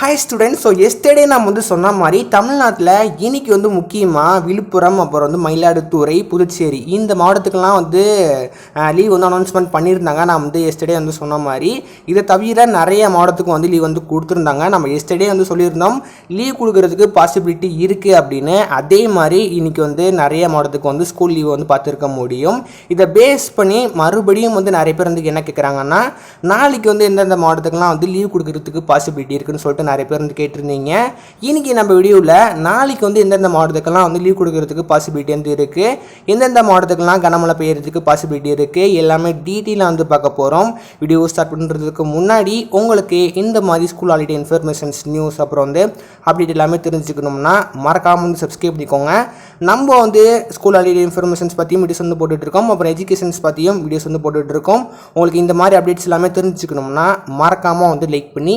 Hi students so yesterday நான் வந்து சொன்ன மாதிரி தமிழ்நாட்டில் இன்னைக்கு வந்து முக்கியமாக விழுப்புரம் அப்புறம் வந்து மயிலாடுதுறை புதுச்சேரி இந்த மாவட்டத்துக்கெல்லாம் வந்து லீவ் வந்து அனௌன்ஸ்மெண்ட் பண்ணியிருந்தாங்க. நான் வந்து எஸ்டர்டே வந்து சொன்ன மாதிரி இதை தவிர நிறைய மாவட்டத்துக்கு வந்து லீவ் வந்து கொடுத்துருந்தாங்க. நம்ம எஸ்டர்டே வந்து சொல்லியிருந்தோம் லீவ் கொடுக்கறதுக்கு பாசிபிலிட்டி இருக்குது அப்படின்னு. அதே மாதிரி இன்றைக்கி வந்து நிறைய மாவட்டத்துக்கு வந்து ஸ்கூல் லீவ் வந்து பார்த்துருக்க முடியும். இதை பேஸ் பண்ணி மறுபடியும் வந்து நிறைய பேர் வந்து என்ன கேட்குறாங்கன்னா நாளைக்கு வந்து எந்தெந்த மாவட்டத்துக்குலாம் வந்து லீவ் கொடுக்கறதுக்கு பாசிபிலிட்டி இருக்குன்னு சொல்லிட்டு நிறைய பேர் வந்து கேட்டிருந்தீங்க. இன்னைக்கு நம்ம வீடியோவில் நாளைக்கு வந்து எந்தெந்த மாவட்டத்துக்கெல்லாம் வந்து லீவ் கொடுக்கறதுக்கு பாசிபிலிட்டி வந்து இருக்குது எந்தெந்த மாவட்டத்துக்கெல்லாம் கனமழை பெய்யறதுக்கு பாசிபிலிட்டி இருக்குது எல்லாமே டீட்டெயிலாக வந்து பார்க்க போகிறோம் வீடியோ ஸ்டார்ட் பண்ணுறதுக்கு முன்னாடி உங்களுக்கு இந்த மாதிரி ஸ்கூல் ஹாலிடே இன்ஃபர்மேஷன்ஸ் நியூஸ் அப்புறம் வந்து அப்டேட் எல்லாமே தெரிஞ்சுக்கணும்னா மறக்காமல் வந்து சப்ஸ்கிரைப் பண்ணிக்கோங்க. நம்ம வந்து ஸ்கூல் ஹாலிடே இன்ஃபர்மேஷன்ஸ் பற்றியும் வீடியோஸ் வந்து போட்டுட்ருக்கோம் அப்புறம் எஜுகேஷன்ஸ் பற்றியும் வீடியோஸ் வந்து போட்டுட்ருக்கோம் உங்களுக்கு இந்த மாதிரி அப்டேட்ஸ் எல்லாமே தெரிஞ்சுக்கணும்னா மறக்காமல் வந்து லைக் பண்ணி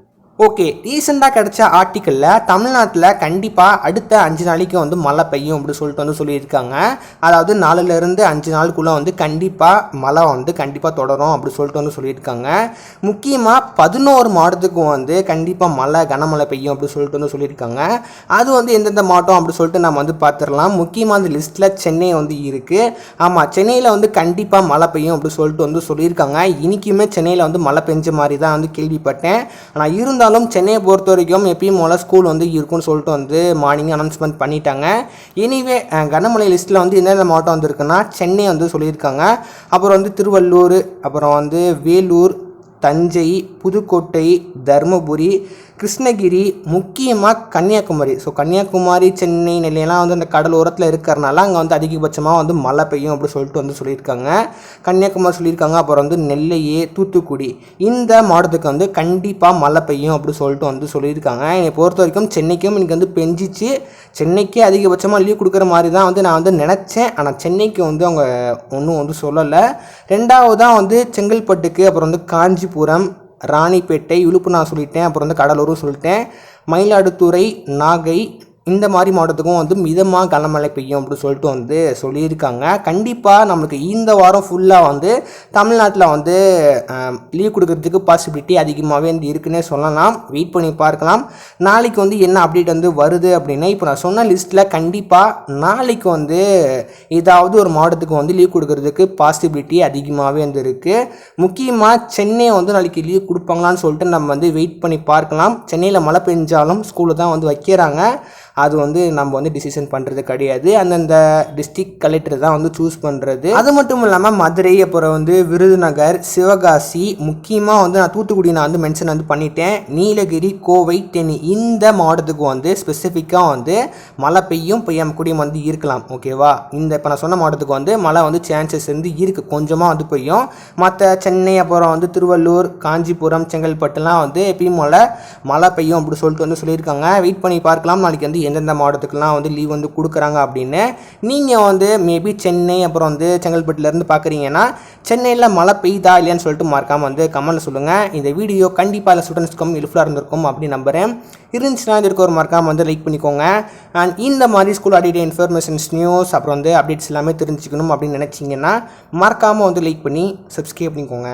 ஓகே ரீசெண்டாக கிடச்ச ஆர்டிக்கலில் தமிழ்நாட்டில் கண்டிப்பாக அடுத்த அஞ்சு நாளைக்கு வந்து மழை பெய்யும் அப்படின்னு சொல்லிட்டு வந்து சொல்லியிருக்காங்க. அதாவது நாலுலேருந்து அஞ்சு நாளுக்குள்ளே வந்து கண்டிப்பாக மழை வந்து கண்டிப்பாக தொடரும் அப்படி சொல்லிட்டு வந்து சொல்லியிருக்காங்க. முக்கியமாக பதினோரு மாவட்டத்துக்கும் வந்து கண்டிப்பாக மழை கனமழை பெய்யும் அப்படி சொல்லிட்டு வந்து சொல்லியிருக்காங்க. அது வந்து எந்தெந்த மாவட்டம் அப்படி சொல்லிட்டு நம்ம வந்து பார்த்துடலாம். முக்கியமாக அந்த லிஸ்ட்டில் சென்னை வந்து இருக்குது ஆமாம் சென்னையில் வந்து கண்டிப்பாக மழை பெய்யும் அப்படி சொல்லிட்டு வந்து சொல்லியிருக்காங்க. இன்றைக்குமே சென்னையில் வந்து மழை பெஞ்ச மாதிரி தான் வந்து கேள்விப்பட்டேன். ஆனால் இருந்தாலும் சென்னையை பொறுத்த வரைக்கும் எப்பயும் போல் ஸ்கூல் வந்து இருக்கும்னு சொல்லிட்டு வந்து மார்னிங் அனௌன்ஸ்மெண்ட் பண்ணிட்டாங்க. எனிவே கனமழை லிஸ்ட்டில் வந்து என்னென்ன மாவட்டம் வந்துருக்குன்னா சென்னை வந்து சொல்லியிருக்காங்க. அப்புறம் வந்து திருவள்ளூர் அப்புறம் வந்து வேலூர் தஞ்சை புதுக்கோட்டை தருமபுரி கிருஷ்ணகிரி முக்கியமாக கன்னியாகுமரி. ஸோ கன்னியாகுமரி சென்னை நெல்லையெல்லாம் வந்து அந்த கடல் ஓரத்தில் இருக்கிறனால அங்கே வந்து அதிகபட்சமாக வந்து மழை பெய்யும் அப்படின்னு சொல்லிட்டு வந்து சொல்லியிருக்காங்க. கன்னியாகுமரி சொல்லியிருக்காங்க. அப்புறம் வந்து நெல்லையே தூத்துக்குடி. இந்த மாவட்டத்துக்கு வந்து கண்டிப்பாக மழை பெய்யும் அப்படின்னு சொல்லிட்டு வந்து சொல்லியிருக்காங்க. என்னை பொறுத்த வரைக்கும் சென்னைக்கும் எனக்கு வந்து பெஞ்சிச்சு. சென்னைக்கே அதிகபட்சமாக லீவ் கொடுக்குற மாதிரி தான் வந்து நான் வந்து நினச்சேன். ஆனால் சென்னைக்கு வந்து அவங்க ஒன்றும் வந்து சொல்லலை. ரெண்டாவதாக வந்து செங்கல்பட்டுக்கு அப்புறம் வந்து காஞ்சி காஞ்சிபுரம் ராணிப்பேட்டை இழுப்பு நான் சொல்லிட்டேன் அப்புறம் வந்து கடலூரும் சொல்லிட்டேன். மயிலாடுதுறை நாகை இந்த மாதிரி மாவட்டத்துக்கும் வந்து மிதமாக கனமழை பெய்யும் அப்படின்னு சொல்லிட்டு வந்து சொல்லியிருக்காங்க. கண்டிப்பாக நம்மளுக்கு இந்த வாரம் ஃபுல்லாக வந்து தமிழ்நாட்டில் வந்து லீவ் கொடுக்கறதுக்கு பாசிபிலிட்டி அதிகமாகவே வந்து இருக்குன்னே சொல்லலாம். வெயிட் பண்ணி பார்க்கலாம். நாளைக்கு வந்து என்ன அப்டேட் வந்து வருது அப்படின்னா இப்போ நான் சொன்ன லிஸ்ட்டில் கண்டிப்பாக நாளைக்கு வந்து ஏதாவது ஒரு மாவட்டத்துக்கு வந்து லீவ் கொடுக்கறதுக்கு பாசிபிலிட்டி அதிகமாகவே வந்து இருக்குது முக்கியமாக சென்னை வந்து நாளைக்கு லீவ் கொடுப்பாங்களான்னு சொல்லிட்டு நம்ம வந்து வெயிட் பண்ணி பார்க்கலாம். சென்னையில் மழை பெஞ்சாலும் ஸ்கூலில் தான் வந்து வைக்கிறாங்க. அது வந்து நம்ம வந்து டிசிஷன் பண்ணுறது கிடையாது. அந்தந்த டிஸ்ட்ரிக்ட் கலெக்டர் தான் வந்து சூஸ் பண்ணுறது அது மட்டும் இல்லாமல் மதுரை அப்புறம் வந்து விருதுநகர் சிவகாசி முக்கியமாக வந்து நான் தூத்துக்குடி நான் வந்து மென்ஷன் வந்து பண்ணிட்டேன். நீலகிரி கோவை தேனி இந்த மாவட்டத்துக்கு வந்து ஸ்பெசிஃபிக்காக வந்து மழை பெய்யும் பெய்யாம வந்து இருக்கலாம். ஓகேவா இந்த இப்போ நான் சொன்ன மாவட்டத்துக்கு வந்து மழை வந்து சான்சஸ் வந்து இருக்குது கொஞ்சமாக வந்து பெய்யும். மற்ற சென்னை அப்புறம் வந்து திருவள்ளூர் காஞ்சிபுரம் செங்கல்பட்டுலாம் வந்து எப்பயும் மழை மழை பெய்யும் அப்படி சொல்லிட்டு வந்து சொல்லியிருக்காங்க. வெயிட் பண்ணி பார்க்கலாம். நாளைக்கு வந்து எந்தெந்த மாவட்டத்துக்குலாம் வந்து லீவ் வந்து கொடுக்குறாங்க அப்படின்னு நீங்கள் வந்து மேபி சென்னை அப்புறம் வந்து செங்கல்பட்டுலேருந்து பார்க்குறீங்கன்னா சென்னையில் மழை பெய்யுதா இல்லையான்னு சொல்லிட்டு மறக்காமல் வந்து கமெண்ட்டில் சொல்லுங்கள் இந்த வீடியோ கண்டிப்பாக எல்லா ஸ்டூடெண்ட்ஸ்க்கும் ஹெல்ப்ஃபுல்லாக இருந்திருக்கும் அப்படின்னு நம்புகிறேன் இருந்துச்சுன்னா இதுக்கு ஒரு மறக்காமல் வந்து லைக் பண்ணிக்கோங்க. அண்ட் இந்த மாதிரி ஸ்கூல் அப்டேட் இன்ஃபர்மேஷன்ஸ் நியூஸ் அப்புறம் வந்து அப்டேட்ஸ் எல்லாமே தெரிஞ்சுக்கணும் அப்படின்னு நினச்சிங்கன்னா மறக்காமல் வந்து லைக் பண்ணி சப்ஸ்கிரைப் பண்ணிக்கோங்க.